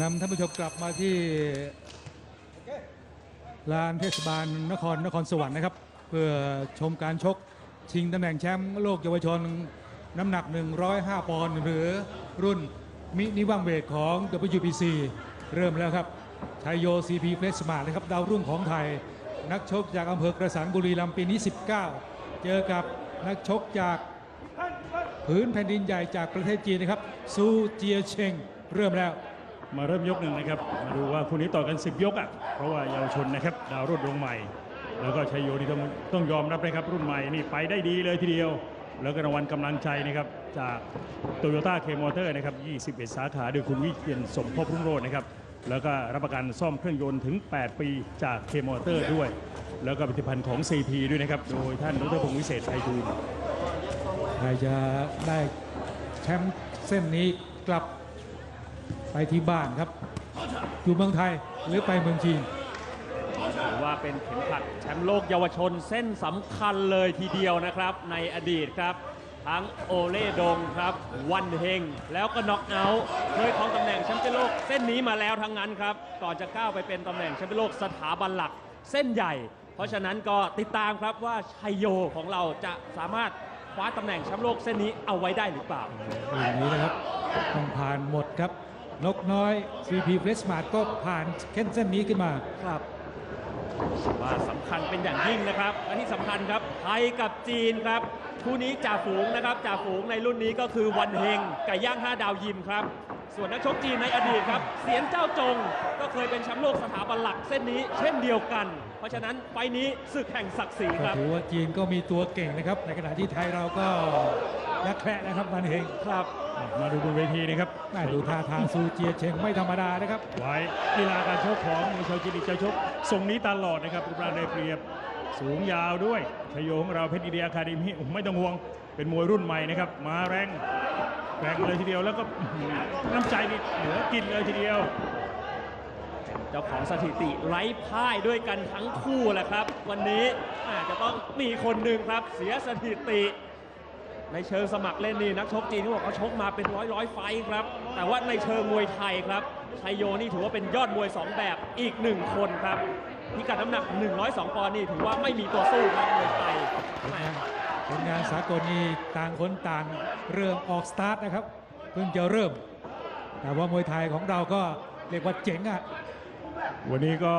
นำท่านผู้ชมกลับมาที่ลานเทศบาลนครนครสวรรค์นะครับ เพื่อชมการชกชิงตำแหน่งแชมป์โลกเยาวชนน้ำหนัก 105 ปอนด์หรือรุ่นมินิวังเวทของ WBC เริ่มแล้วครับชัยโย CP เฟสมาร์นะครับดาวรุ่งของไทย นักชกจากอำเภอกระสันบุรีรัมย์ปีนี้ 19 เจอกับนักชกจากพื้นแผ่นดินใหญ่จากประเทศจีนนะครับซูเจียเชงเริ่มแล้ว มาเริ่มยกหนึ่งนะครับ มาดูว่าคู่นี้ต่อกัน 10 ยกอะ เพราะว่าเยาวชนนะครับ ดาวรุ่นดวงใหม่ แล้วก็ชัยโยนี่ต้องต้องยอมรับนะครับ รุ่นใหม่นี่ไปได้ดีเลยทีเดียว แล้วก็รางวัลกำลังใจนะครับ จากโตโยต้าเคมอเตอร์นะครับ 21 สาขาโดยคุณวิเชียนสมภพรุ่งโรจน์นะครับ แล้วก็รับประกันซ่อมเครื่องยนต์ถึง 8 ปีจากเคมอเตอร์ด้วย แล้วก็ผลิตภัณฑ์ของ CP ด้วยนะครับ โดยท่านดรพงศ์วิเศษไพฑูรย์ใครจะได้แชมป์เส้นนี้กลับ ไปที่บ้านครับ อยู่เมืองไทยหรือไปเมืองจีนถือว่าเป็นเข็มขัดแชมป์โลกเยาวชนเส้นสำคัญเลยทีเดียวนะครับ ในอดีตครับทั้งโอเล่ดงครับ วันเฮง แล้วก็น็อกเอาท์เคยครองตำแหน่งแชมป์เปี้ยนโลก เส้นนี้มาแล้วทั้งนั้นครับ ก่อนจะก้าวไปเป็นตำแหน่งแชมป์เปี้ยนโลกสถาบันหลักเส้นใหญ่ เพราะฉะนั้นก็ติดตามครับว่าชัยโยของเราจะสามารถคว้าตำแหน่งแชมป์โลกเส้นนี้เอาไว้ได้หรือเปล่าอย่างนี้นะครับต้องผ่านหมดครับ นกน้อย CP f r e s m a r t ก็ผ่านเส้นเส้นนี้ขึ้นมาครับว่าสำคัญเป็นอย่างยิ่งนะครับและที่สำคัญครับไทยกับจีนครับคู่นี้จ่าฝูงนะครับจ่าฝูงในรุ่นนี้ก็คือวันเฮงไก่ย่าง 5 ดาวยิมครับ ส่วนนักชกจีนในอดีตครับ เสียนเจ้าจงก็เคยเป็นแชมป์โลกสถาบันหลักเส้นนี้เช่นเดียวกัน เพราะฉะนั้นไฟล์นี้ศึกแห่งศักดิ์ศรีก็ครับถือว่าจีนก็มีตัวเก่งนะครับ ในขณะที่ไทยเราก็ยักแคระนะครับมันเองครับ มาดูบนเวทีนะครับแม่ดูท่าทางซูเจียเชงไม่ธรรมดานะครับ ไว้ลีลาการชกของมวยชาวจีนอีกจะชกทรงนี้ตลอดนะครับรูปร่างได้เปรียบสูงยาวด้วยชยโยของเราเพชรดีเดียคาเดมี่ไม่ต้องห่วง เป็นมวยรุ่นใหม่นะครับ มาแรงแรงเลยทีเดียวแล้วก็อื้อหือน้ำใจนี่เหลือกินเลยทีเดียว เจ้าของสถิติไร้พ่ายด้วยกันทั้งคู่แหละครับ วันนี้อาจจะต้องมีคนหนึ่งครับเสียสถิติ ในเชิงสมัครเล่นนี่นักชกจีนเขาบอกเขาชกมาเป็นร้อยร้อยๆไฟท์ครับ แต่ว่าในเชิงมวยไทยครับชัยโยนี่ถือว่าเป็นยอดมวย 2 แบบอีกหนึ่งคนครับพิกัดน้ำหนัก 102 ปอนด์นี่ถือว่าไม่มีตัวสู้ครับมวยไทยแหม่ผลงานสากลนี่ต่างคนต่างเริ่มออกสตาร์ทนะครับเพิ่งจะเริ่ม แต่ว่ามวยไทยของเราก็เรียกว่าเจ๋งอะวันนี้ก็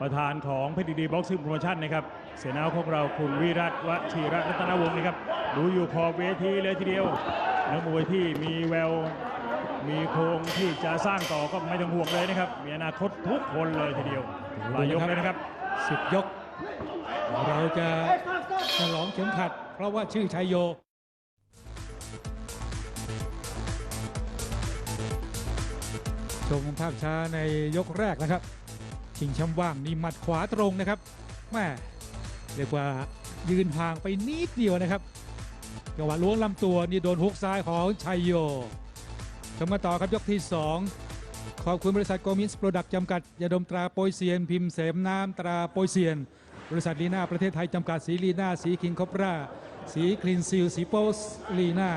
ประธานของเพชรดีบ็อกซิ่งโปรโมชั่นนะครับ เสนาของเราคุณวิรัตวชีระรัตนวงศ์นะครับ ดูอยู่ขอบเวทีเลยทีเดียวนักมวยที่มีแววมีโครงที่จะสร้างต่อก็ไม่ต้องห่วงเลยนะครับ มีอนาคตทุกคนเลยทีเดียวหลายยกเลยนะครับสิบยก เราจะฉลองเข็มขัด เพราะว่าชื่อชัยโยชมภาพช้าในยกแรกนะครับชิงแชมป์ว่างนี่หมัดขวาตรงนะครับแม่เรียกว่ายืนห่างไปนิดเดียวนะครับ จังหวะล้วงลำตัวนี่โดนฮุกซ้ายของชัยโยชมมาต่อครับยกที่ 2 ขอบคุณบริษัทโกมิสโปรดักต์จำกัดยาดมตราโปยเซียน พิมพ์เสมน้ำตราโปยเซียน บริษัทลีน่าประเทศไทยจำกัดสีลีน่าสีคิงคอปราสีคลีนซิลสีโปสลีน่า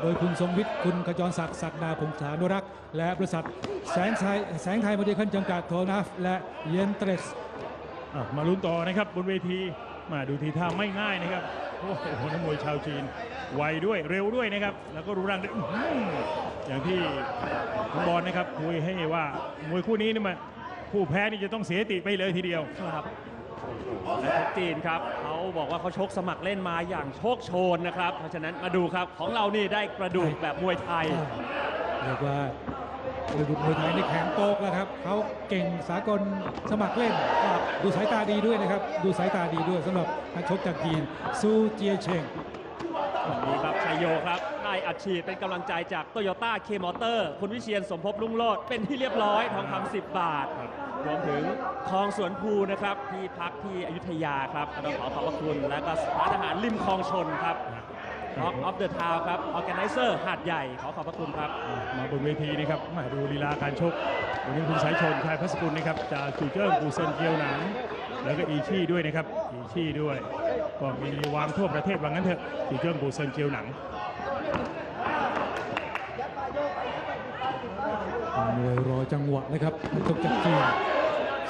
โดยคุณทรงวิทย์คุณขจรศักดิ์ศักดาพงษานุรักษ์ และบริษัทแสงไทยแสงไทยมเตอร์คันจำกัดโทนัฟและเยนเตรสมาลุ้นต่อนะครับบนเวทีมาดูทีท่าไม่ง่ายนะครับ โอ้โหนักมวยชาวจีนไวด้วยเร็วด้วยนะครับ แล้วก็รูปร่างด้วยอื้อหืออย่างที่คุณบอลนะครับคุยให้ว่ามวยคู่นี้นี่มันผู้แพ้นี่จะต้องเสียสติไปเลยทีเดียวครับนักชกจีนครับเขาบอกว่าเขาชกสมัครเล่นมาอย่างโชคโชนนะครับ เพราะฉะนั้นมาดูครับของเรานี่ได้กระดูกแบบมวยไทยเรียกว่า บริบุรมวยไทยนี่แข็งโป๊กแล้วครับเขาเก่งสากลสมัครเล่นดูสายตาดีด้วยนะครับ ดูสายตาดีด้วยสำหรับนักชกจากจีนซูเจียเชงวันนี้ครับชัยโยครับได้อัดฉีดเป็นกำลังใจจากโตโยต้าเคมอเตอร์ คุณวิเชียนสมภพลุงโลดเป็นที่เรียบร้อยทองคำ10บบาท รวมถึงคลองสวนภูนะครับ ที่พักที่อยุธยาครับต้องขอขอบพระคุณ และก็ร้านอาหารริมคลองชนครับ Talk of the Town ครับ Organizer หาดใหญ่ ขอขอบพระคุณครับ มาบนเวทีนะครับมาดูลีลาการชกวันนี้คุณสายชนชายพัสกุลนะครับจากจูเจิ้งปูเซินเกียวหนังแล้วก็อีชี่ด้วยนะครับ อีชี่ด้วย ก็มีวางทั่วประเทศว่างั้นเถอะจูเจิ้งปูเซินเกียวหนังมมวยรอจังหวะนะครับนักชกจากจีน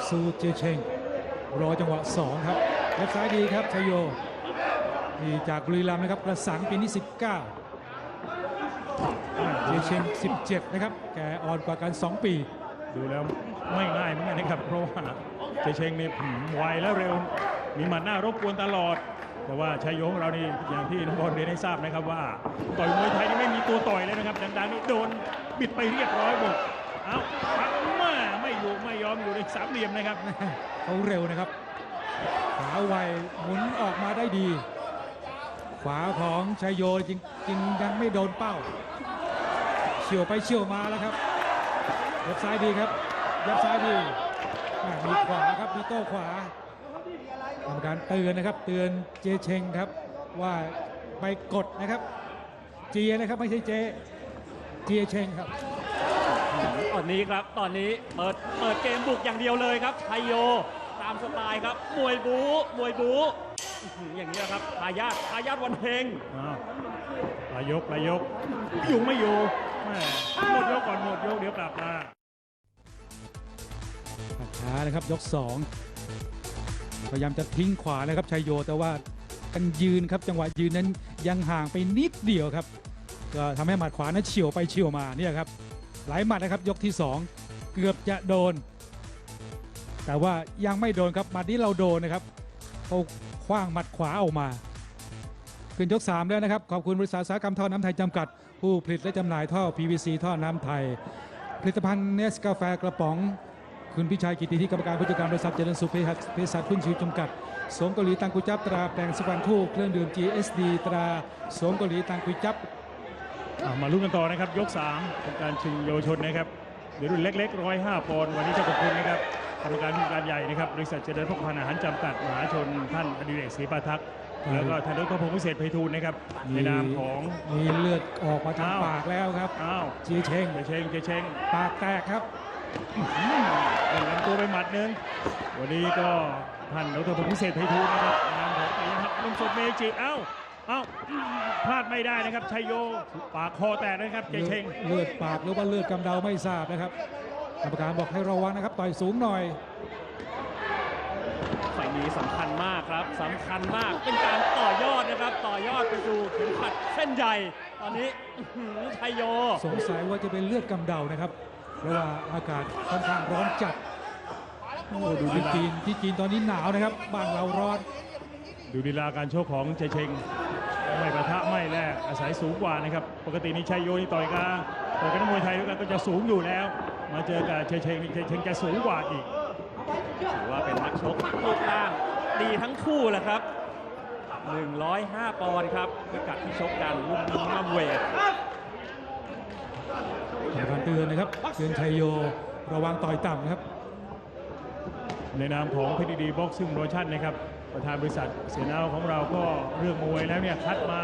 ซูเจเชงรอจังหวะ2ครับเล็บซ้ายดีครับชัยโย นี่จากบุรีรัมย์นะครับกระสังปีนี้ 19เจเชง17 นะครับ แกอ่อนกว่ากัน 2 ปี ดูแล้วไม่ง่ายเหมือนกันนะครับ เพราะว่าเจเชงนี่หืมไวและเร็ว มีหมัดหน้ารบกวนตลอด แต่ว่าชัยโยของเรานี่อย่างที่น้องบอลเรียนให้ทราบนะครับว่า ต่อยมวยไทยนี่ไม่มีตัวต่อยเลยนะครับดังๆนี่โดนบิดไปเรียบร้อยหมดเอ้าปักมาไม่อยู่ไม่ยอมอยู่ในสามเหลี่ยมนะครับเขาเร็วนะครับขวาไวหมุนออกมาได้ดี ขวาของชัยโยจริงจริงยังไม่โดนเป้าเฉียวไปเฉียวมาแล้วครับย็บซ้ายดีครับย็บซ้ายดีมีขวาครับมีโต้ขวากรรมการเตือนนะครับ เตือนเจเชงครับว่าไปกดนะครับ เจียนะครับไม่ใช่เจเจียเชงครับตอนนี้ครับตอนนี้เปิดเปิดเกมบุกอย่างเดียวเลยครับชัยโยตามสไตล์ครับมวยบูมวยบู อื้อหืออย่างนี้ยครับทายาททายาทวันเฮงอ้าวปลายยกปลายยกอยู่ไม่อยู่แม่หมดยกก่อนหมดยกเดี๋ยวกลับมาปัดช้านะครับยก2พยายามจะทิ้งขวานะครับชัยโย แต่ว่ากันยืนครับจังหวะยืนนั้นยังห่างไปนิดเดียวครับ ก็ทำให้หมัดขวานั้นเฉียวไปเฉียวมาเนี่ยครับหลายหมัดนะครับยกที่2เกือบจะโดน แต่ว่ายังไม่โดนครับหมัดนี้เราโดนนะครับเขา คว้างหมัดขวาออกมา ขึ้นยก 3 แล้วนะครับ ขอบคุณบริษัทสาหกรรมท่อน้ำไทยจำกัด ผู้ผลิตและจำหน่ายท่อ PVC ท่อน้ำไทย ผลิตภัณฑ์เนสกาแฟกระป๋อง คุณพิชัยกิติที่กรรมการผู้จัดการบริษัทเจริญสุขเภสัชเภสัชคุณชิวจำกัดสมเกาหลีตังกุจับตราแปลงสุวรรณคู่เครื่องดื่ม GSD ตราสมเกาหลีตังกุจับมาลุ้นกันต่อนะครับ ยก3เป็นการชิงเยาวชนนะครับเดี๋ยวรุ่นเล็กๆ105ปอนด์วันนี้เจ้าขอบคุณนะครับ กรรมการผู้การใหญ่นะครับบริษัทเจริญพกพันอาหารจำกัดมหาชนท่านอดิเรกศรีปาทักษ์ครับแล้วก็ท่านดรพงศ์วิเศษไพฑูรย์นะครับในนามของ มีเลือดออกมาทางอ้าว ปากแล้วครับอ้าวจีเชงเจเชงเจเชง ปากแตกครับเดินลำตัวไปหมัดหนึ่งวันนี้ก็ท่านดรพงศ์วิเศษไพฑูรย์นะครับในนามของไอ้ฮักลุงสดเมจิเอ้าเอ้าพลาดไม่ได้นะครับชัยโย ปากคอแตกนะครับเจเชงเลือดปากหรือว่าเลือดกำเดาไม่ทราบนะครับ กรรมการบอกให้ระวังนะครับต่อยสูงหน่อยไฟล์นี้สำคัญมากครับสำคัญมากเป็นการต่อยอดนะครับ ต่อยอดไปสู่เข็มขัดเส้นใหญ่ ตอนนี้อื้อหือชัยโย สงสัยว่าจะเป็นเลือดกำเดานะครับ เพราะว่าอากาศค่อนข้างร้อนจัดโอ้ดูดีที่ลาจีนที่จีนตอนนี้หนาวนะครับบ้านเราร้อน ดูดีลาการโชคของเจเชงไม่ประทะไม่แลกอาศัยสูงกว่านะครับ ปกตินี่ชัยโยนี่ต่อยกันต่อยกันนักมวยไทยด้วยกันก็จะสูงอยู่แล้ว มาเจอกับเจเชงนี่เจเชงจะสูงกว่าอีกถือว่าเป็นนักชกรูปร่างดีทั้งคู่แหละครับ 105 ปอนด์ครับพิกัดที่ชกกันรุ่นมินิมัมเวทกรรมการเตือนนะครับเตือนชัยโยระวังต่อยต่ำนะครับ ในนามของพีดีบ็อกซิ่งโรชั่นนะครับประธานบริษัทเสนาของเราก็เรื่องมวยแล้วเนี่ยคัดมา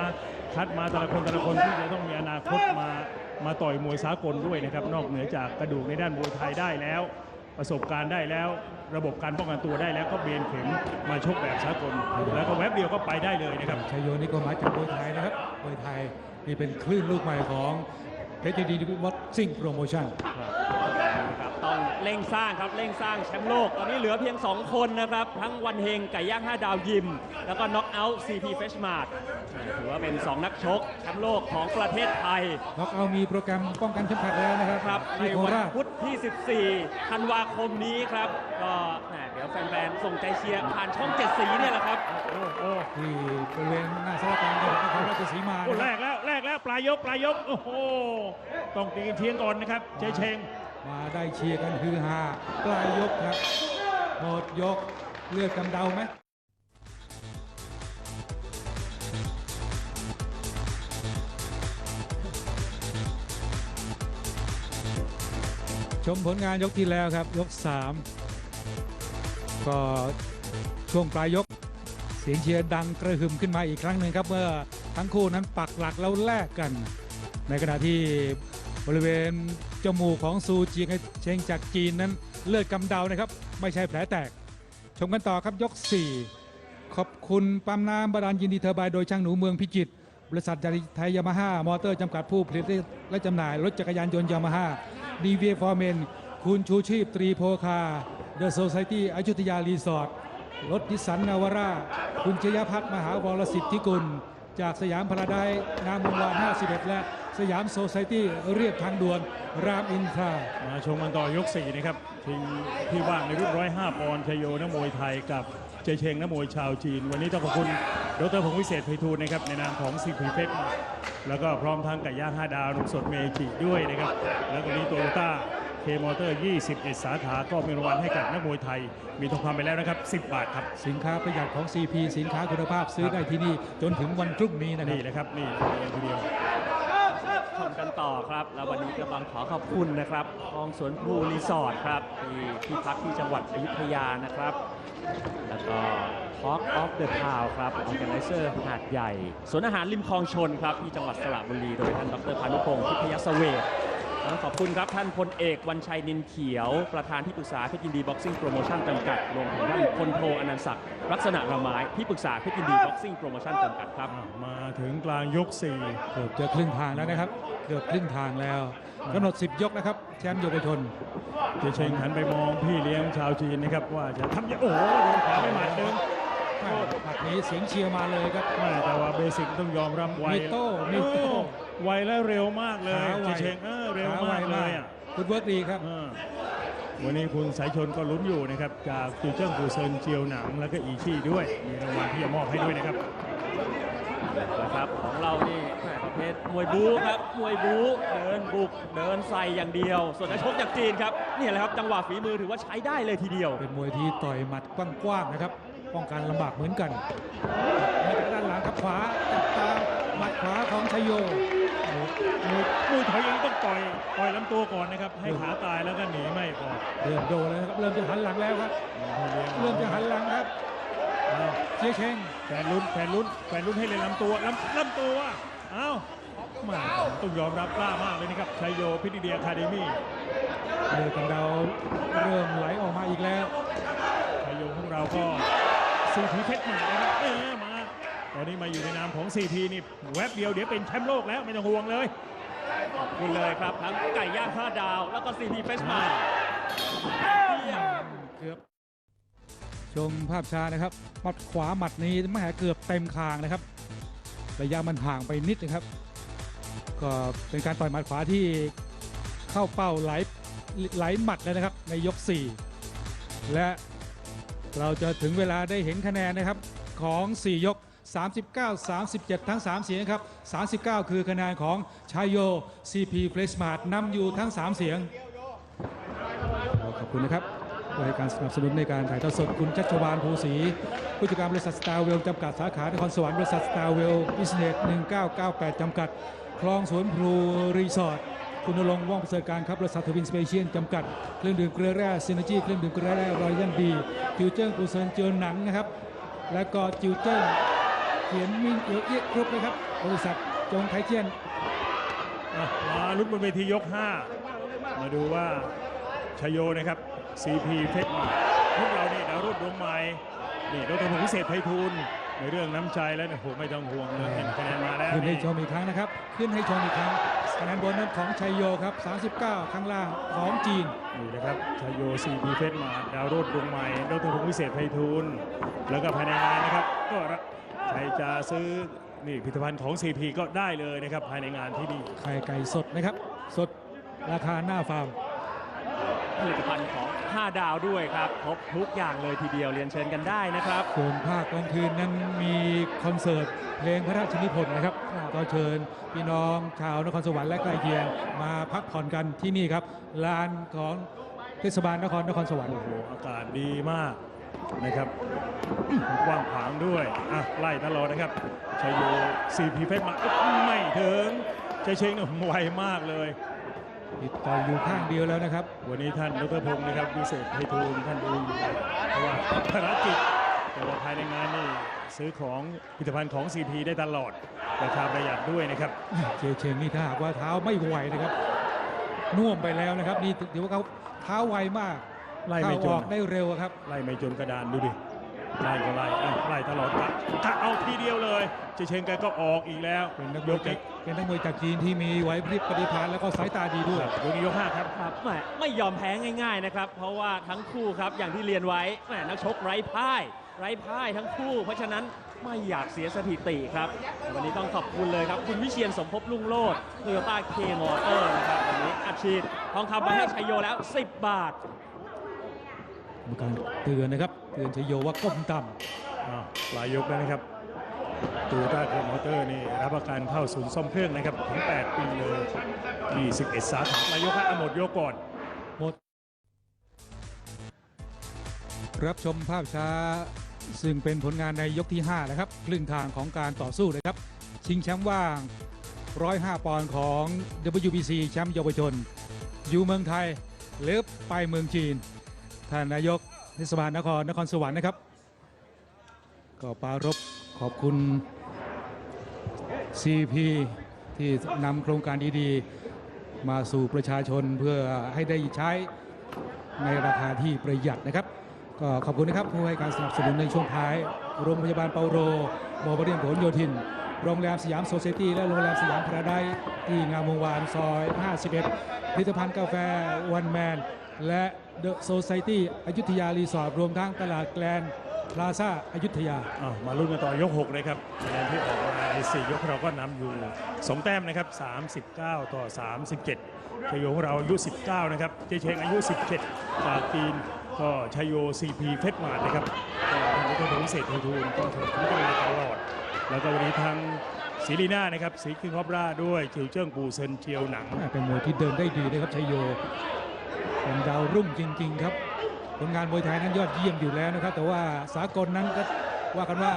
คัดมาแต่ละคนแต่ละคนที่จะต้องมีอนาคตมา มาต่อยมวยสากลด้วยนะครับ นอกเหนือจากกระดูกในด้านมวยไทยได้แล้ว ประสบการณ์ได้แล้ว ระบบการป้องกันตัวได้แล้วก็เบนเข็มมาชกแบบสากลแล้วก็แวบเดียวก็ไปได้เลยนะครับชายโยนี่ก็มาจากมวยไทยนะครับมวยไทยนี่เป็นคลื่นลูกใหม่ของเพชรยินดีวัดซิ่งโปรโมชั่นครับ เร่งสร้างครับเร่งสร้างแชมป์โลก ตอนนี้เหลือเพียง 2 คนนะครับ ทั้งวันเฮงไก่ย่าง 5 ดาวยิม แล้วก็น็อกเอาท์ CP f r e s h m a r t ถือว่าเป็น 2 นักชกแชมป์โลกของประเทศไทย น็อกเอาท์มีโปรแกรมป้องกันเข็มขัดแล้วนะครับครับในที่โควันราชพุธที่ 14 ธันวาคมนี้ครับ ก็แหมเดี๋ยวแฟนๆส่งใจเชียร์ผ่านช่องเจ็ดสีเนี่ยแหละครับ โอ้โอ้ที่บริเวณหน้าสารกลารจังหวัดนครราชสีมาโอ้นะแรครับกแล้วแรกแล้วปลายยกปลายยกโอ้โหต้องตีกันเทียงก่อนนะครับเจเชง มาได้เชียร์กันฮือฮาปลายยกครับหมดยกเลือดกำเดาไหมชมผลงานยกที่แล้วครับยก 3 ก็ช่วงปลายยก เสียงเชียร์ดังกระหึ่มขึ้นมาอีกครั้งหนึ่งครับ เมื่อทั้งคู่นั้นปักหลักแล้วแลกกัน ในขณะที่บริเวณ จมูกของซูจีเชงจากจีนนั้นเลือดกำเดานะครับ ไม่ใช่แผลแตก ชมกันต่อครับยก 4 ขอบคุณปั๊มน้ำบาดาลยินดีเทอร์บายโดยช่างหนูเมืองพิจิตรบริษัทยาริไทยยามาฮ่ามอเตอร์จำกัดผู้ผลิตและจำหน่าย รถจักรยานยนต์ยามาฮ่าดีเวฟอร์เมนคุณชูชีพตรีโพคาเดอะโซซ i ตี้อยุธยารีสอร์ทรถดิสันนาวาร่า คุณชยพัฒน์มหาวรสิทธิกุล จากสยามพาราไดซ์งามวงวาน51 และ สยามโซซ i ตี้เรียบทางด่วน รามอินทรามาชมกันต่อยก4นะครับชิงที่ว่างในรุ่น105ปอนด์ชยโยนักมวยไทยกับเจเชงนักมวยชาวจีน วันนี้ต้องขอบคุณดรพงศ์วิเศษไพฑูรย์นะครับในนามของซีพีเฟกแล้วก็พร้อมทั้งไก่ย่าง5ดาวนมสดเมจิด้วยนะครับ แล้วก็มีโตโยต้าเคมอเตอร์ 21 สาขาก็มีรางวัลให้กับนักมวยไทย มีทองคำไปแล้วนะครับ 10 บาทครับ สินค้าประหยัดของ CP สินค้าคุณภาพซื้อได้ที่นี่ จนถึงวันพรุ่งนี้นะครับ นี่นะครับ นี่เลยทีเดียว ชมกันต่อครับ แล้ววันนี้ก็ต้องขอขอบคุณนะครับคลองสวนพลูรีสอร์ทครับที่ที่พักที่จังหวัดอยุธยานะครับ แล้วก็ Talk of the Town ครับออแกไนเซอร์หาดใหญ่สวนอาหารริมคลองชนครับที่จังหวัดสระบุรีโดยท่านดรพานุพงศ์พิทยสเวท ขอบคุณครับท่านพลเอกวันชัยนินเขียว ประธานที่ปรึกษาเพชรยินดีบ็อกซิ่งโปรโมชั่นจำกัดรวมถึงท่านพลโทอนันต์ศักดิ์ลักษณะระไม้ที่ปรึกษาเพชรยินดีบ็อกซิ่งโปรโมชั่นจำกัดครับอะมาถึงกลางยก 4 เกือบจะครึ่งทางแล้วนะครับ เกือบครึ่งทางแล้วกำหนด 10 ยกนะครับ แชมป์เยาวชนเจเชงหันไปมองพี่เลี้ยงชาวจีนนะครับว่าจะทำยังโอ้โหโดนขวาไปหมัดหนึง แม่ผัดนี้เสียงเชียร์มาเลยครับ แม่แต่ว่าเบสิกต้องยอมรับไวมิโต้มิโต้ เออไวและเร็วมากเลยขาไวเจเชงเออเร็วมากเลยอะคุณเวิร์กดีครับ เออวันนี้คุณสายชนก็ลุ้นอยู่นะครับจากจิวเจิ้งกูเซินเจียวหนังแล้วก็อีชี่ด้วย มีรางวัลที่จะมอบให้ด้วยนะครับ นะครับของเรานี่แหม่ประเภทมวยบู๊ครับมวยบู๊เดินบุกเดินใส่อย่างเดียว ส่วนนักชกจากจีนครับนี่แหละครับจังหวะฝีมือถือว่าใช้ได้เลยทีเดียว เป็นมวยที่ต่อยหมัดกว้างๆนะครับ ป้องกันลำบากเหมือนกันมาจากด้านหลังครับขวาจับตาหมัดขวาของชัยโยมวยมวยไทยยังต้องปล่อยปล่อยลำตัวก่อนนะครับ ให้ขาตายแล้วก็หนีไม่ออกเริ่มโดนแล้วนะครับเริ่มจะหันหลังแล้วครับ เริ่มจะหันหลังครับเอาเชียร์เชงแฟนลุ้นแฟนลุ้นแฟนลุ้นให้เลยลำตัวลำลำตัวเอ้าแมาต้องยอมรับกล้ามากเลยนะครับชัยโยพิธีเดียคาเดมี่เลือดของเราเริ่มไหลออกมาอีกแล้วชัยโยของเราก็ ซีพีเพชรมานะครับเออมา ตอนนี้มาอยู่ในนามของ CP นี่แวบเดียวเดี๋ยวเป็นแชมป์โลกแล้วไม่ต้องห่วงเลยขอบคุณเลยครับ ทั้งไก่ย่างห้าดาว แล้วก็ซีพีเฟสมาเกือบชมภาพช้านะครับหมัดขวาหมัดนี้แม่เกือบเต็มคางนะครับ ระยะมันห่างไปนิดนะครับ ก็เป็นการต่อยหมัดขวาที่เข้าเป้าหลายหลายหมัดเลยนะครับในยก 4 และ เราจะถึงเวลาได้เห็นคะแนนนะครับของ 4 ยก 39 37 ทั้ง 3 เสียงครับ 39 คือคะแนนของชายโย CP f l e s m a r t นำอยู่ทั้ง 3 เสียง ขอบคุณนะครับรายการสนับสนุนในการถ่ายทอดสดคุณชัชวานภูศรีผู้จัดการบริษัทสตาร์เวลจำกัดสาขานครสวรรค์บริษัทสตาร์เวลบิสเนส1998 จำกัด คลองสวนพลูรีสอร์ท คุณนรงค์ว่องประเสริฐการครับบริษัททวินสเปเชียลจำกัด เครื่องดื่มเกลือแร่ซินจีเครื่องดื่มเกลือแร่รอยยันดีจิวเจิ้งปูเซินเจียวหนังนะครับ และก็จิวเจิ้งเขียนมินเอียวเอียกรุ๊ปนะครับบริษัทจงไทเจียนอะมาลุ้นบนเวทียก 5 มาดูว่าชยโยนะครับ CP เพชรมาพวกเรานี่ดาวรุ่งดวงใหม่นี่ดรพงศ์พิเศษไพฑูรย์ในเรื่องน้ำใจแล้วเนี่ยโหไม่ต้องห่วงเลยคะแนนมาแล้วขึ้นให้นี่ชมอีกครั้งนะครับ ขึ้นให้ชมอีกครั้ง คะแนนบนนั้นของชัยโยครับ 39 ข้างล่างของจีน นี่นะครับชยโย CP เพชรมาดาวรุ่งดวงใหม่ดรพงศ์พิเศษไพฑูรย์แล้วก็ภายในงานนะครับ ก็ใครจะซื้อนี่ผลิตภัณฑ์ของ CP ก็ได้เลยนะครับ ภายในงานที่นี่ไข่ไก่สดนะครับ สดราคาหน้าฟาร์มผลิตภัณฑ์ของ 5 ดาวด้วยครับครบทุกอย่างเลยทีเดียวเรียนเชิญกันได้นะครับ ส่วนภาคกลางคืนนั้นมีคอนเสิร์ตเพลงพระราชนิพนธ์นะครับก็เชิญพี่น้องชาวนครสวรรค์และใกล้เคียงมาพักผ่อนกันที่นี่ครับลานของเทศบาลนครนครสวรรค์โอ้โหอากาศดีมากนะครับกว้างขวางด้วยอะไล่ตลอดนะครับชัยโยซีพีเพชรมาไม่ถึงใจเชงเนี่ยไวมากเลย ติดต่อยอยู่ข้างเดียวแล้วนะครับ วันนี้ท่านดรพงศ์นะครับวิเศษไพฑูรย์ท่านดูอยู่เพราะว่าภารกิจแต่ว่าภายในงานนี่ซื้อของผลิตภัณฑ์ของ CP ได้ตลอดราคาประหยัดด้วยนะครับ เจเชงนี่ถ้าหากว่าเท้าไม่ไหวนะครับน่วมไปแล้วนะครับนี่ถือว่าเขาเท้าไวมากไล่เข้าไม่จอนอกได้เร็วอะครับ ไล่ไม่จนกระดานดูดิ ไล่ก็ไล่อะไล่ตลอดกะกะเอาทีเดียวเลย เจเชงแกก็ออกอีกแล้วเป็นนักมยวยกจากเป็นนักมวยจากจีนที่มีไหวพริบปฏิภาณแล้วก็สายตาดีด้วยยกนี้ยกห้าครับครับแหมไม่ยอมแพ้ง่าย ๆนะครับ เพราะว่าทั้งคู่ครับอย่างที่เรียนไว้แหมนักชกไร้พ่าย ไร้พ่ายทั้งคู่ เพราะฉะนั้นไม่อยากเสียสถิติครับแต่วันนี้ต้องขอบคุณเลยครับ คุณวิเชียนสมภพลุ่งโลดโตโยต้าเคมอเตอร์นะครับวันนี้อัดฉีดทองคำมาให้ชัยโยแล้ว 10 บาท มีการเตือนนะครับ เตือนชยโยว่าก้มต่อ้าวปลายยกแล้วนะครับตูต้าเคมอเตอร์นี่รับประกันเข้าศูนย์ซ่อมเครื่องนะครับถึง8ปีเลยที่11สาขาปลายยกฮะเอาหมดยกก่อนำหมด รับชมภาพช้า ซึ่งเป็นผลงานในยกที่ 5 นะครับ ครึ่งทางของการต่อสู้นะครับ ชิงแชมป์ว่าง 105 ปอนด์ของ WBC แชมป์เยาวชน อยู่เมืองไทยหรือไปเมืองจีน ท่านนายกเทศบาลนครนครสวรรค์นะครับ ก็ปรารบขอบคุณ CP ที่นำโครงการดีๆ มาสู่ประชาชนเพื่อให้ได้ใช้ในราคาที่ประหยัดนะครับ ก็ขอบคุณนะครับผู้ให้การสนับสนุนในช่วงท้าย โรงพยาบาลเปาโรมอบริเวณผลโยธิน โรงแรมสยามโซเซตี้และโรงแรมสยามพราไดที่งามวงวานซอย 51ผลิตภัณฑ์กาแฟวันแมน และ เดอะโซ i ตี้อยุธยารีสอร์ทรวมทั้งตลาดแกลนพลาซ่าอยุธยาอ้าวมาลุ้นกันต่อยก 6 เลยครับคะแนนที่ออกมาใน4ยกเราก็นำอยู่ 2 แต้มนะครับ 39 ต่อ 37ชัยโยของเราอายุ 19 นะครับ เจเชงอายุ 17 จากจีนก็ชัยโย CP เพชรมาดนะครับก็ทางนี้ก็ผมเศรษฐทูลก็สนับสนุนกันมาตลอด แล้วก็วันนี้ทางศรีลีน่านะครับสีคิงคอบราด้วยจิวเจิ้งปูเซินเจียวหนัง เป็นมวยที่เดินได้ดีนะครับชัยโย เป็นดาวรุ่งจริง ๆ ครับ ผลงานมวยไทยนั้นยอดเยี่ยมอยู่แล้วนะครับ แต่ว่าสากลนั้นก็ว่ากันว่า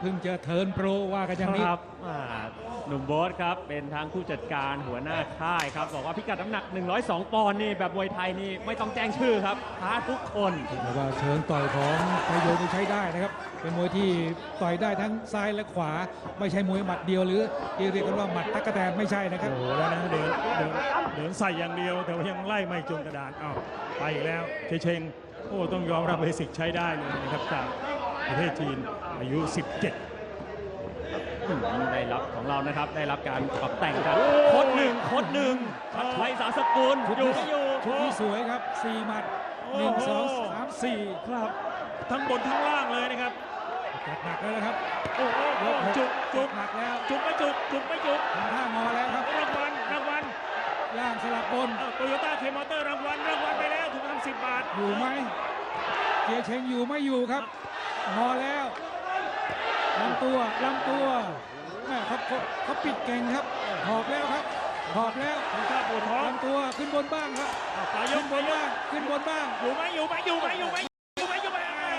เพิ่งจะเทิร์นโปรว่ากันอย่างนี้ครับอ่าหนุ่มโบ๊ทครับ เป็นทางผู้จัดการหัวหน้าค่ายครับ บอกว่าพิกัดน้ำหนัก 102 ปอนด์นี่แบบมวยไทยนี่ไม่ต้องแจ้งชื่อครับท้าทุกคนแต่ว่าเชิงต่อยของชัยโยนี่ใช้ได้นะครับ เป็นมวยที่ต่อยได้ทั้งซ้ายและขวา ไม่ใช่มวยหมัดเดียวหรือที่เรียกกันว่าหมัดตักกะแตนไม่ใช่นะครับโอ้โหแล้วนะเดินเดินเดินใส่อย่างเดียว แต่ว่ายังไล่ไม่จนกระดานอ้าวไปอีกแล้วเจเชงโอ้ต้องยอมรับเบสิกใช้ได้เลยนะครับจากประเทศจีน อายุ 17อืมได้รับของเรานะครับได้รับการปรับแต่งครับโคดหนึ่งโคดหนึ่งชัดชัยสาสกุลชุดอยู่นี้ไม่อยู่ชุดนี้สวยครับสี่หมัดโอ้หนึ่งโหสองสามสี่ครับ ทั้งบนทั้งล่างเลยนะครับจัดหนักแล้วนะครับโอ้โหยกหกจุกจุกหนักแล้วจุกไม่จุกจุกไม่จุกทำท่างอแล้วครับรางวัลรางวัลย่างสลับบนโตโยต้าเคมอเตอร์รางวัลรางวัลไปแล้วถึงทำสิบบาทอยู่ไหมเจียเชงอยู่ไม่อยู่ครับงอแล้ว ลำตัวลำตัวแม่เขาเขาเขาปิดเก่งครับหอบแล้วครับหอบแล้วทำท่าปวดท้องลำตัวขึ้นบนบ้างครับอะปลายยขึ้กนปบลายนยบ้ากงขึ้นบนบ้างอยู่ไหมอยู่ไหมอยู่ไหมอยู่ไหมอยู่ไหมอยู่ไหมอ่า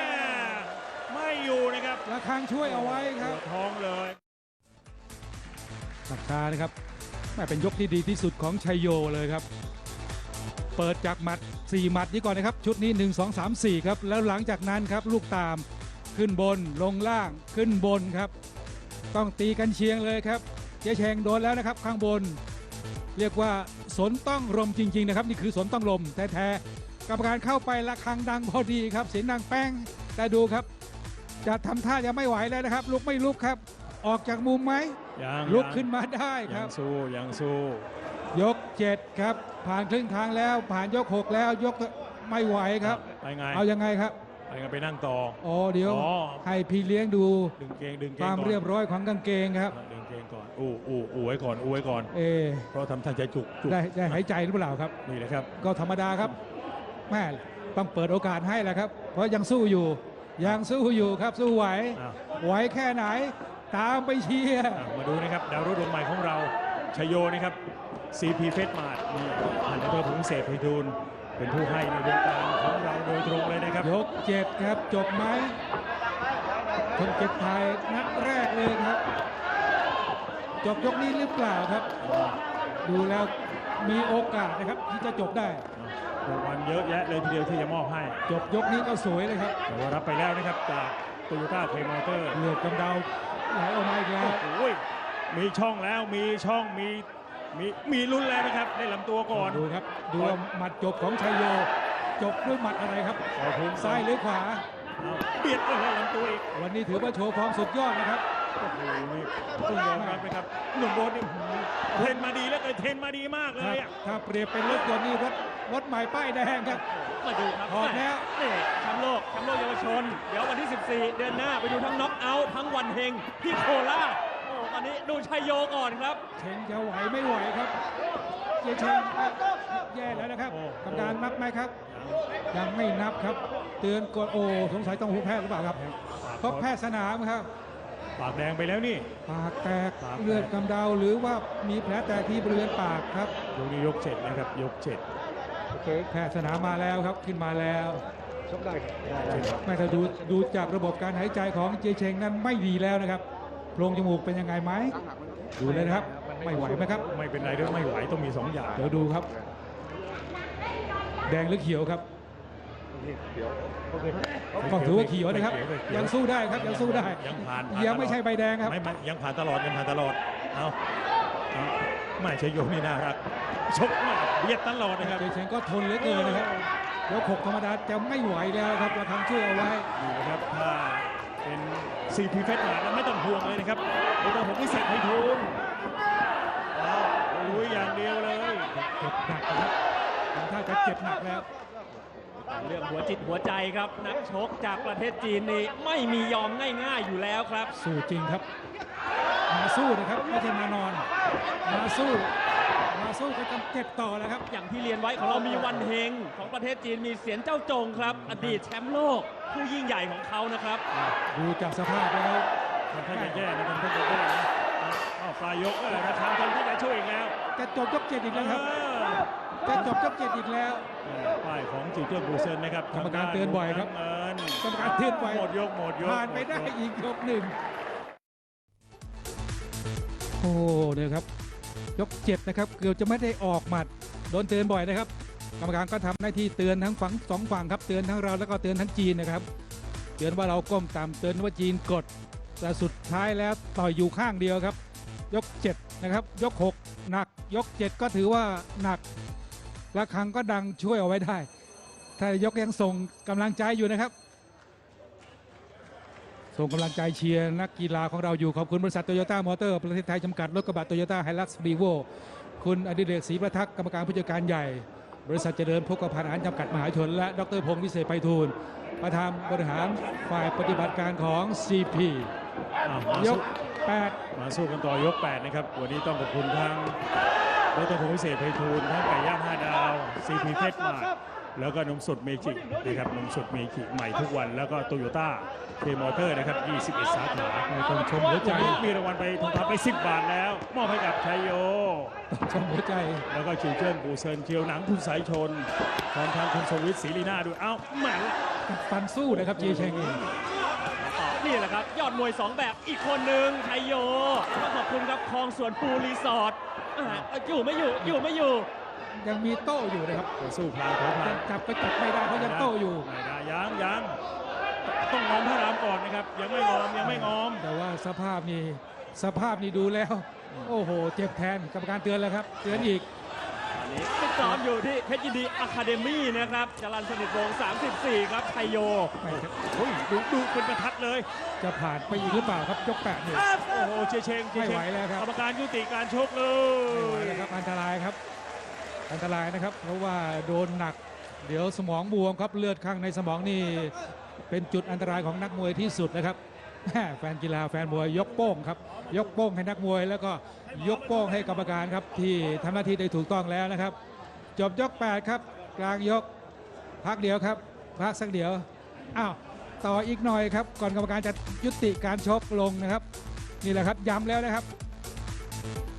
ไม่อยู่นะครับระฆังช่วยเอาไว้คปรับวดท้องเลยสักชานะครับแม่เป็นยกที่ดีที่สุดของชัยโยเลยครับ เปิดจากหมัด 4 หมัดนี้ก่อนนะครับ ชุดนี้ 1 2 3 4 ครับ แล้วหลังจากนั้นครับลูกตาม ขึ้นบนลงล่างขึ้นบนครับ ต้องตีกันเชียงเลยครับเจ๊แชงโดนแล้วนะครับ ข้างบน เรียกว่าสนต้องลมจริง ๆ นะครับ นี่คือสนต้องลมแท้ๆกรรมการเข้าไประฆังดังพอดีครับ เสียงดังแป้ง แต่ดูครับ จะทำท่าจะไม่ไหวแล้วนะครับ ลุกไม่ลุกครับ ออกจากมุมไหมยังลุกยังขึ้นมาได้คยัรับงสู้ยังสู้ ยก7ครับ ผ่านครึ่งทางแล้ว ผ่านยก6แล้วยกไม่ไหวครับไปไงเอายังไงครับ ไปไงไปนั่งต่ออ๋อเดี๋ยวอ๋อ ให้พี่เลี้ยงดูดึงเกงดึงเกคงวามก่อนเรียบร้อยของกางเกงครับ ดึงเกงก่อนอู้อู้อู้ไว้ก่อนอู้ไว้ก่อน เอเพราะทำท่าจะจุกจุกได้ได้หายใจหรือเปล่าครับ นี่แหละครับ ก็ธรรมดาครับแม่ต้องเปิดโอกาสให้แหละครับ เพราะยังสู้อยู่ ยังสู้อยู่ครับสู้ไหวอ้าวไหวแค่ไหน ตามไปเชียร์อะมาดูนะครับดาวรุ่งดวงใหม่ของเราชยโยนะครับ CP เฟสมาดนี่ท่านอำเภอผงเสพไพฑูรย์ เป็นผู้ให้ในวงการของเราโดยตรงเลยนะครับ ยกเจ็ดครับจบไหมคนเก็บไทยนัดแรกเลยครับ จบยกนี้หรือเปล่าครับ ดูแล้วมีโอกาสนะครับที่จะจบได้รางวัลเยอะแยะเลยทีเดียวที่จะมอบให้ จบยกนี้ก็สวยเลยครับแต่ว่ารับไปแล้วนะครับจากโตโยต้าเคมอเตอร์เลือดกำเดาไหลออกมาอีกแล้วโอ้ยมีช่องแล้วมีช่องมี มีมีลุ้นแล้วนะครับได้ลำตัวก่อนดูครับดูว่าหมัดจบของชัยโย จบด้วยหมัดอะไรครับขอพุ่งซ้ายหรือขวาเอาเบียดเข้าลำตัวอีกวันนี้ถือว่าโชว์ฟอร์มสุดยอดนะครับ โอ้โหนี่ต้องยอมรับนะครับหนุ่มโบนนี่หือเทรนมาดีแล้วเกินเทรนมาดีมากเลยอะถ้าเปรียบเป็นรถยนต์นี่รถรถใหม่ป้ายแดงครับ มาดูครับถอดแล้ว นี่แชมป์โลกแชมป์โลกเยาวชน เดี๋ยววันที่ 14 เดือนหน้าไปดูทั้งน็อกเอาท์ทั้งวันเฮงที่โคราชโอ้ ตอนนี้ดูชัยโยก่อนครับ เชงจะไหวไม่ไหวครับเจเชงแย่แล้วนะครับโอ้กรรมการนับไหมครับ ยังไม่นับครับ เตือนกดโอ้สงสัยต้องหูแพทย์หรือเปล่าครับเพราะแพทย์สนามครับ ปากแดงไปแล้วนี่ปากแตกปากแตกเลือดกำเดาหรือว่ามีแผลแตกที่บริเวณปากครับยกนี้ยกเจ็ดนะครับยกเจ็ดแพทย์สนามมาแล้วครับขึ้นมาแล้วชกได้ได้ครับแม่ถ้าดูดูจากระบบการหายใจของเจเชงนั้นไม่ดีแล้วนะครับ โพรงจมูกเป็นยังไงไหมดูเลยนะครับ ไม่ไหวไหมครับ ไม่เป็นไรด้วยไม่ไหวต้องมีสองอย่างเดี๋ยวดูครับ แดงหรือเขียวครับนี่เดี๋ยวโอเคก็ถือว่าเขียวนะครับ ยังสู้ได้ครับยังสู้ได้ยังผ่านยังไม่ใช่ใบแดงครับไม่ไม่ยังผ่านตลอดยังผ่านตลอดเอาเอาไม่ใช่โยมนี่น่ารักชกมาเบียดตลอดนะครับเจเชงก็ทนเหลือเกินนะครับยกหกธรรมดาจะไม่ไหวแล้วครับเราทำช่วยเอาไว้นี่นะครับถ้า เป็นซีพีเฟสมาแล้วไม่ต้องห่วงเลยนะครับไม่ต้องผมพิเศษให้ทุนเอาลุยอย่างเดียวเลยเจ็บหนักนะครับทำท่าจะเจ็บหนักแล้วเรื่องหัวจิตหัวใจครับ นักชกจากประเทศจีนนี่ไม่มียอมง่ายๆอยู่แล้วครับ สู้จริงครับ มาสู้นะครับไม่ใช่มานอน มาสู้ มาสู้ก็ต้องเจ็บต่อแล้วครับ อย่างที่เรียนไว้ของเรามีวันเฮงของประเทศจีนมีเสียนเจ้าจงครับ อดีตแชมป์โลก ผู้ยิ่งใหญ่ของเขานะครับ ดูจากสภาพแล้วทำท่าจะแย่นะทำท่าจะแย่นะอ้าวปลายยกเออนะทำทำท่าจะช่วยอีกแล้วจะจบยกเจ็ดอีกแล้วครับเออจะจบยกเจ็ดอีกแล้วป้ายของจิวเจิ้งบูเซินนะครับกรรมการเตือนบ่อยครับเงินกรรมการเตือนบ่อยหมดยกหมดยกผ่านไปได้อีกยกหนึ่งโอ้เนี่ยครับ ยกเจ็ดนะครับ เกือบจะไม่ได้ออกหมัด โดนเตือนบ่อยนะครับ กรรมการก็ทำหน้าที่เตือนทั้งฝั่งสองฝั่งครับ เตือนทั้งเราแล้วก็เตือนทั้งจีนนะครับ เตือนว่าเราก้มต่ำเตือนว่าจีนกด แต่สุดท้ายแล้วต่อยอยู่ข้างเดียวครับ ยก7นะครับ ยก6หนัก ยก7ก็ถือว่าหนักระฆังก็ดังช่วยเอาไว้ได้ ถ้ายกยังส่งกำลังใจอยู่นะครับ ส่งกำลังใจเชียร์นักกีฬาของเราอยู่ ขอบคุณบริษัทโตโยต้ามอเตอร์ประเทศไทยจำกัด รถกระบะโตโยต้าไฮลักซ์รีโวคุณอดิเรกศรีประทักษ์กรรมการผู้จัดการใหญ่ บริษัทเจริญพกพันธ์อาหารจำกัดมหาชน และดรพงศ์วิเศษไพฑูรย์ประธานบริหารฝ่ายปฏิบัติการของ CP อ้าวยก8มาสู้กันต่อยก 8 นะครับ วันนี้ต้องขอบคุณทั้งดรพงศ์วิเศษไพฑูรย์ทั้งไก่ย่าง5ดาว ซีพีเพชรมา แล้วก็นมสดเมจินะครับนมสดเมจิใหม่ทุกวันแล้วก็โตโยต้าเคมอเตอร์นะครับ 21 สาขาไม่ต้องชมหัวใจวันนี้มีรางวัลไปทองคำไป 10 บาทแล้ว มอบให้กับชัยโยต้องชมหัวใจ แล้วก็ชิวเจิ้นปูเซินเชียวหนังคุณสายชนพร้อมทั้งคุณสวิทย์ศรีลีน่าด้วยเอ้าแหมฟันสู้นะครับจีเชงเองต่อนี่แหละครับ ยอดมวย 2 แบบอีกคนหนึ่งชัยโยต้องขอบคุณครับคลองสวนปูรีสอร์ทอ่าอยู่ไม่อยู่อยู่ไม่อยู่ ยังมีโต้อยู่นะครับต่อสู้พลางเผาพลายังงจับก็จับไม่ได้เพราะยังโต้อยู่ไม่ได้ยังยังต้องงอมพระรามก่อนนะครับ ยังไม่งอมยังไม่งอม แต่ว่าสภาพนี่สภาพนี่ดูแล้ว โอ้โห เจ็บแทนกรรมการเตือนแล้วครับ เตือนอีกอันนี้ฝึกซ้อมอยู่ที่เพชรยินดีอะคาเดมี่นะครับจรันสนิทวงศ์34 ครับชัยโยไม่เฮ้ยดูดูเป็นประทัดเลย จะผ่านไปอีกหรือเปล่าครับยกแปดนี่โอ้โหเชเชงเชไม่เชไหวงแล้วครับกรรมการยุติการชกเลไม่ไหวยแล้วครับอันตรายครับ อันตรายนะครับ เพราะว่าโดนหนัก เดี๋ยวสมองบวมครับเลือดข้างในสมองนี่เป็นจุดอันตรายของนักมวยที่สุดนะครับแฟนกีฬาแฟนมวยยกโป้งครับ ยกโป้งให้นักมวย แล้วก็ยกโป้งให้กรรมการครับ ที่ทำหน้าที่ได้ถูกต้องแล้วนะครับ จบยก 8 ครับ กลางยก พักเดียวครับ พักสักเดียวอ้าวต่ออีกหน่อยครับ ก่อนกรรมการจะยุติการชกลงนะครับ นี่แหละครับย้ำแล้วนะครับ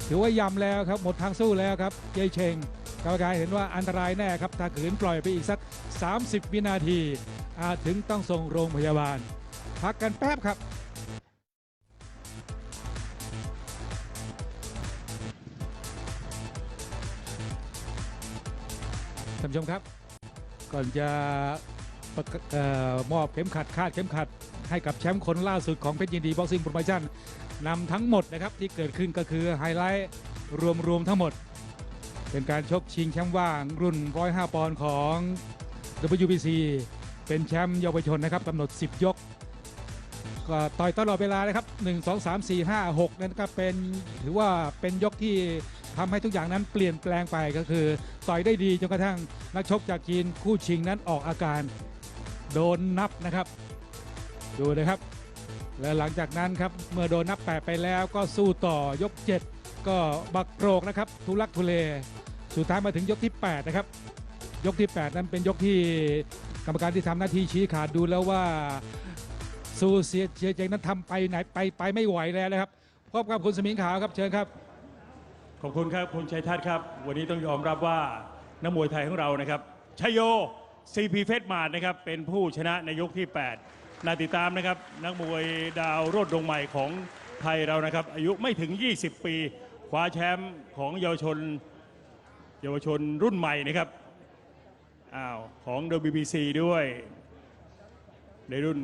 ถือว่าย้ำแล้วครับหมดทางสู้แล้วครับเจยเชง กรรมการเห็นว่าอันตรายแน่ครับ ถ้าขืนปล่อยไปอีกสัก 30 วินาที อาจถึงต้องส่งโรงพยาบาล พักกันแป๊บครับ ท่านผู้ชมครับ ก่อนจะออมอบเข็มขัดคาดเข็มขัดให้กับแชมป์คนล่าสุดของเพชรยินดีบ็อกซิ่งโปรโมชั่นนำทั้งหมดนะครับที่เกิดขึ้นก็คือไฮไลท์รวมๆทั้งหมด เป็นการชกชิงแชมป์ว่างรุ่น 105 ปอนด์ของ WBC เป็นแชมป์เยาวชนนะครับกำหนด 10 ยก ก็ต่อยตลอดเวลาเลยครับ 1 2 3 4 5 6 นั่นก็เป็นถือว่าเป็นยกที่ทำให้ทุกอย่างนั้นเปลี่ยนแปลงไปก็คือ ต่อยได้ดีจนกระทั่งนักชกจากจีนคู่ชิงนั้นออกอาการโดนนับนะครับ ดูนะครับ และหลังจากนั้นครับเมื่อโดนนับแปดไปแล้วก็สู้ต่อยก 7 ก็บักโกรกนะครับทุลักทุเลสุดท้ายมาถึงยกที่ 8 นะครับ ยกที่ 8 นั้นเป็นยกที่กรรมการที่ทำหน้าที่ชี้ขาดดูแล้วว่าซูเซียเชียเจงนั้นทำไปไหนไปไปไม่ไหวแล้วนะครับพบกับคุณสมิงขาวครับเชิญครับ ขอบคุณครับคุณชัยทัศน์ครับ วันนี้ต้องยอมรับว่านักมวยไทยของเรานะครับชยโยซีพีเฟสมาดนะครับเป็นผู้ชนะในยกที่ 8 น่าติดตามนะครับ นักมวยดาวโรดดวงใหม่ของไทยเรานะครับ อายุไม่ถึง 20 ปี คว้าแชมป์ของเยาวชน เยาวชนรุ่นใหม่นะครับอ้าวของ WBC ด้วย ในรุ่น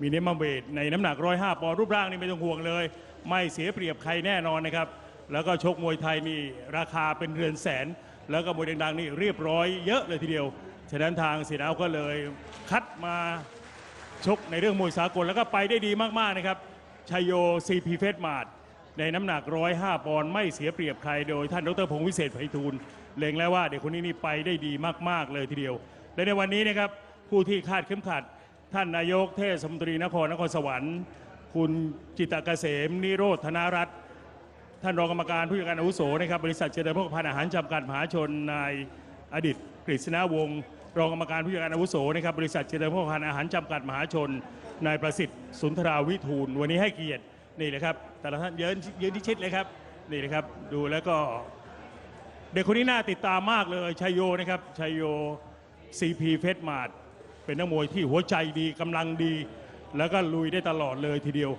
มีเนมัมเวทในน้ำหนัก 105 ปอนด์รูปร่างนี่ไม่ต้องห่วงเลย ไม่เสียเปรียบใครแน่นอนนะครับ แล้วก็ชกมวยไทยนี่ราคาเป็นเรือนแสน แล้วก็มวยดังๆนี่เรียบร้อยเยอะเลยทีเดียว ฉะนั้นทางเสียดาวก็เลยคัดมาชกในเรื่องมวยสากลแล้วก็ไปได้ดีมากๆนะครับชัยโยซีพีเฟสมาด ในน้ำหนัก 105 ปอนด์ไม่เสียเปรียบใครโดยท่านดรพงศ์วิเศษไพฑูรย์เล็งแล้วว่าเด็กคนนี้นี่ไปได้ดีมาก ๆ เลยทีเดียว และในวันนี้นะครับผู้ที่คาดเข็มขัด ท่านนายกเทศมนตรีนครนครสวรรค์ คุณจิตรเกษม นิโรธธนารัตน์ท่านรองกรรมการผู้จัดการอาวุโสนะครับบริษัทเจริญพกพันธ์อาหารจำกัดมหาชนนายอดิตกฤษณวงศ์รองกรรมการผู้จัดการอาวุโสนะครับบริษัทเจริญพกพันธ์อาหารจำกัดมหาชนนายประสิทธิ์สุนทราวิทูลวันนี้ให้เกียรติ นี่เลยครับแต่ละท่านยืนยืนที่ชิดเลยครับนี่เลยครับดูแล้วก็ เด็กคนนี้น่าติดตามมากเลยชัยโยนะครับชัยโยซีพีเฟสมาดเป็นนักมวยที่หัวใจดีกำลังดี แล้วก็ลุยได้ตลอดเลยทีเดียว